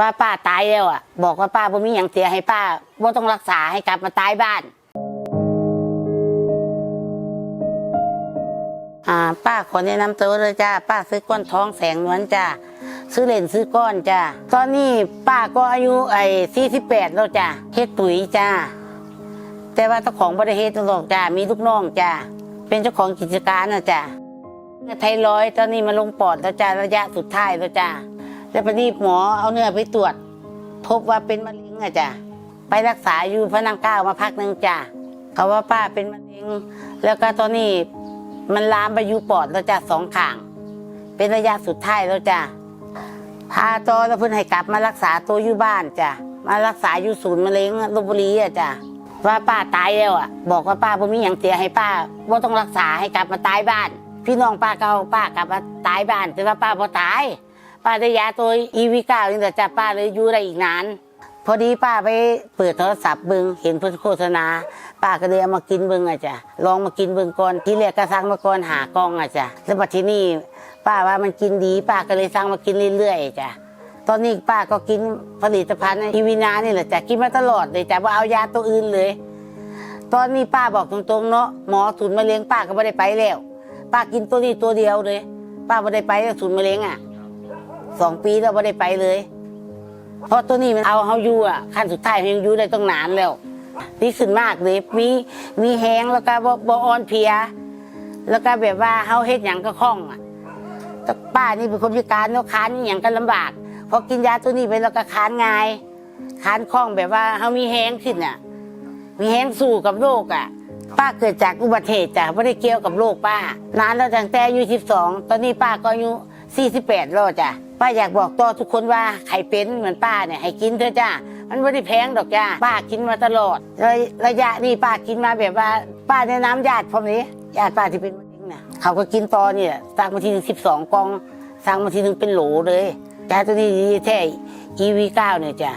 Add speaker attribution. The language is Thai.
Speaker 1: ว่าป้าตายแล้วอะ บอกว่าป้าบ่มีหยังเสียให้ป้าว่าต้องรักษาให้กลับมาตายบ้าน อ่า ป้าขอแนะนำตัวเลยจ้าป้าซื้อก้อนท้องแสงนวลจ้าซื้อเหรนซื้อก้อนจ้าตอนนี้ป้าก็อายุไอ้สี่สิบแปดแล้วจ้าเฮ็ดปุ๋ยจ้าแต่ว่าเจ้าของบริเฮ็ดตลอดจ้ามีลูกน้องจ้าเป็นเจ้าของกิจการนะจ้าไทรอยด์ตอนนี้มาลงปอดแล้วจ้าระยะสุดท้ายแล้วจ้า แล้วพอดีหมอเอาเนื้อไปตรวจ พบว่าเป็นมะเร็งอะจ้ะไปรักษาอยู่พระนางเก้ามาพักหนึ่งจ้ะเขาว่าป้าเป็นมะเร็ง แล้วก็ตอนนี้มันลามไปอยู่ปอดแล้วจ้ะสองข้าง เป็นระยะสุดท้ายแล้วจ้ะพาตอแล้วเพิ่นให้กลับมารักษาตัวอยู่บ้านจ้ะมารักษาอยู่ศูนย์มะเร็งลบบุรีอะจ้ะว่าป้าตายแล้วอะ บอกว่าป้าบ่มีหยังเสียให้ป้าว่าต้องรักษาให้กลับมาตายบ้าน พี่น้องป้าเก่าป้ากลับมาตายบ้านแต่ว่าป้าบ่ตาย ป้าได้ยาตัวอีวีเก้านี่แต่จ้ะป้าเลยอยู่ได้อีกนาน พอดีป้าไปเปิดโทรศัพท์เบิงเห็นเพิ่นโฆษณา ป้าก็เลยเอามากินเบิงอะจ้ะลองมากินเบิงก่อนที่แรกก็สั่งมาก่อนหากล้องอะจ้ะแล้วบัดที่นี่ป้าว่ามันกินดี ป้าก็เลยสั่งมากินเรื่อยๆจ้ะตอนนี้ป้าก็กินผลิตภัณฑ์อีวีนานี่แหละจ้ะกินมาตลอดเลยจ้ะว่าเอายาตัวอื่นเลย ตอนนี้ป้าบอกตรงๆเนาะหมอศูนย์มะเร็งป้าก็ไม่ได้ไปแล้วป้ากินตัวนี้ตัวเดียวเลย ป้าไม่ได้ไปศูนย์มะเร็งอะ สองปีแล้วไม่ได้ไปเลย เพราะตัวนี้มันเอาเขาอยู่อะขั้นสุดท้ายยังอยู่ได้ต้องนานแล้วนี่ขึ้นมากเลยมีมีแห้งแล้วก็บบอ่อนเพลีย แล้วก็แบบว่าเขาเฮ็ดหยังก็คล่องอะแต่ป้านี่เป็นคนพิการเนาะคานอหย่างก็ลำบากพอกินยาตัวนี้ไปแล้วก็คานง่ายคานคล่องแบบว่าเขามีแห้งขึ้นอะ มีแห้งสู้กับโรคอะป้าเกิดจากอุบัติเหตุจ้ะไม่ได้เกี่ยวกับโรคป้านานแล้วตั้งแต่อายุสิบสองตอนนี้ป้าก็อายุสี่สิบแปดแล้วจ้ะ ป้าอยากบอกต่อทุกคนว่าใครเป็นเหมือนป้าเนี่ยให้กินเถอะจ้ามันไม่ได้แพงดอกจ้าป้ากินมาตลอดระระยะนี่ป้ากินมาแบบว่า ป้าแนะนำญาติพอมนี้ญาติป้าที่เป็นมะเร็งเนี่ยเขาก็กินตอเนี่ยสั่งมาทีหนึ่งสิบสองกองสั่งมาทีหนึ่งเป็นโหลเลยยาตัวนี้ดีแท้ EV9 เนี่ยจ้า